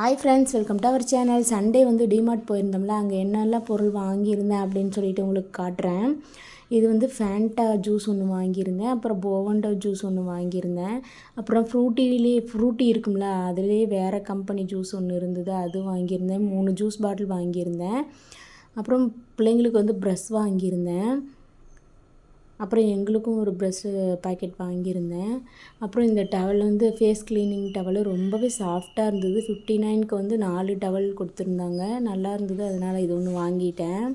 Hi friends welcome to our channel Sunday வந்து DMart போயிருந்தோம்ல அங்கே என்னெல்லாம் பொருள் வாங்கியிருந்தேன் அப்படின்னு சொல்லிட்டு உங்களுக்கு காட்டுறேன். இது வந்து ஃபேண்டா ஜூஸ் ஒன்று வாங்கியிருந்தேன் அப்புறம் போவண்டா ஜூஸ் ஒன்று வாங்கியிருந்தேன். அப்புறம் ஃப்ரூட்டிலே ஃப்ரூட்டி இருக்கும்ல அதுலேயே வேறு கம்பெனி ஜூஸ் ஒன்று இருந்தது அது வாங்கியிருந்தேன். மூணு ஜூஸ் பாட்டில் வாங்கியிருந்தேன். அப்புறம் பிள்ளைங்களுக்கு வந்து ப்ரெஷ் வாங்கியிருந்தேன். அப்புறம் எங்களுக்கும் ஒரு ப்ரெஷ்ஷு பாக்கெட் வாங்கியிருந்தேன். அப்புறம் இந்த டவல் வந்து ஃபேஸ் க்ளீனிங் டவலு ரொம்பவே சாஃப்டாக இருந்தது. ஃபிஃப்டி நைனுக்கு வந்து நாலு டவல் கொடுத்துருந்தாங்க. நல்லா இருந்தது அதனால் இது ஒன்று வாங்கிட்டேன்.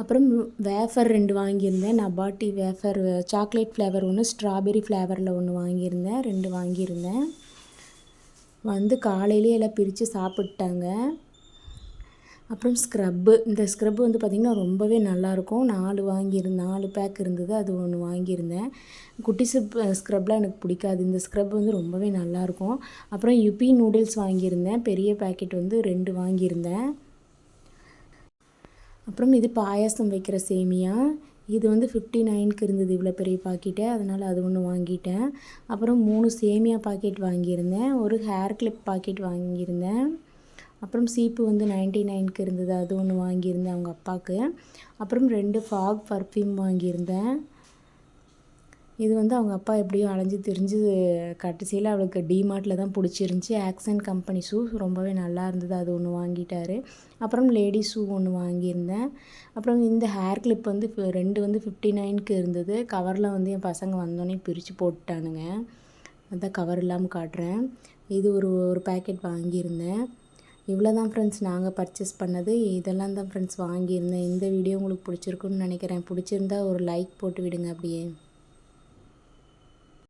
அப்புறம் வேஃபர் ரெண்டு வாங்கியிருந்தேன். நபாட்டி வேஃபர் சாக்லேட் ஃப்ளேவர் ஒன்று ஸ்ட்ராபெரி ஃப்ளேவரில் ஒன்று வாங்கியிருந்தேன். ரெண்டு வாங்கியிருந்தேன். வந்து காலையிலே எல்லாம் பிரித்து சாப்பிட்டாங்க. அப்புறம் ஸ்க்ரப்பு இந்த ஸ்க்ரப்பு வந்து பார்த்திங்கன்னா ரொம்பவே நல்லாயிருக்கும். நாலு வாங்கியிருந்தேன் நாலு பேக் இருந்தது. அது ஒன்று வாங்கியிருந்தேன். குட்டி சிப் ஸ்க்ரப்லாம் எனக்கு பிடிக்காது. இந்த ஸ்க்ரப் வந்து ரொம்பவே நல்லாயிருக்கும். அப்புறம் யுபி நூடுல்ஸ் வாங்கியிருந்தேன். பெரிய பேக்கெட் வந்து ரெண்டு வாங்கியிருந்தேன். அப்புறம் இது பாயாசம் வைக்கிற சேமியா. இது வந்து ஃபிஃப்டி நைனுக்கு இருந்தது இவ்வளோ பெரிய பாக்கெட்டு அதனால் அது ஒன்று வாங்கிட்டேன். அப்புறம் மூணு சேமியா பாக்கெட் வாங்கியிருந்தேன். ஒரு ஹேர் கிளிப் பாக்கெட் வாங்கியிருந்தேன். அப்புறம் சீப்பு வந்து நைன்ட்டி நைனுக்கு இருந்தது. அது ஒன்று வாங்கியிருந்தேன் அவங்க அப்பாவுக்கு அப்புறம் ரெண்டு ஃபாக் பர்ஃப்யூம் வாங்கியிருந்தேன். இது வந்து அவங்க அப்பா எப்படியும் அலைஞ்சு தெரிஞ்சு கடைசியில் அவளுக்கு டிமார்ட்டில் தான் பிடிச்சிருந்துச்சி. ஆக்சன் கம்பெனி ஷூ ரொம்பவே நல்லா இருந்தது. அது ஒன்று வாங்கிட்டாரு. அப்புறம் லேடிஸ் ஷூ ஒன்று வாங்கியிருந்தேன். அப்புறம் இந்த ஹேர் கிளிப் வந்து ரெண்டு வந்து ஃபிஃப்டி நைனுக்கு இருந்தது. கவரில் வந்து என் பசங்க வந்தோடனே பிரித்து போட்டுட்டானுங்க. அதான் கவர் இல்லாமல் காட்டுறேன். இது ஒரு ஒரு பேக்கெட் வாங்கியிருந்தேன். இவ்வளோ தான் ஃப்ரெண்ட்ஸ் நாங்கள் பர்ச்சேஸ் பண்ணது இதெல்லாம் தான் ஃப்ரெண்ட்ஸ் வாங்கியிருந்தேன். இந்த வீடியோ உங்களுக்கு பிடிச்சிருக்குன்னு நினைக்கிறேன். பிடிச்சிருந்தா ஒரு லைக் போட்டு விடுங்க அப்படியே.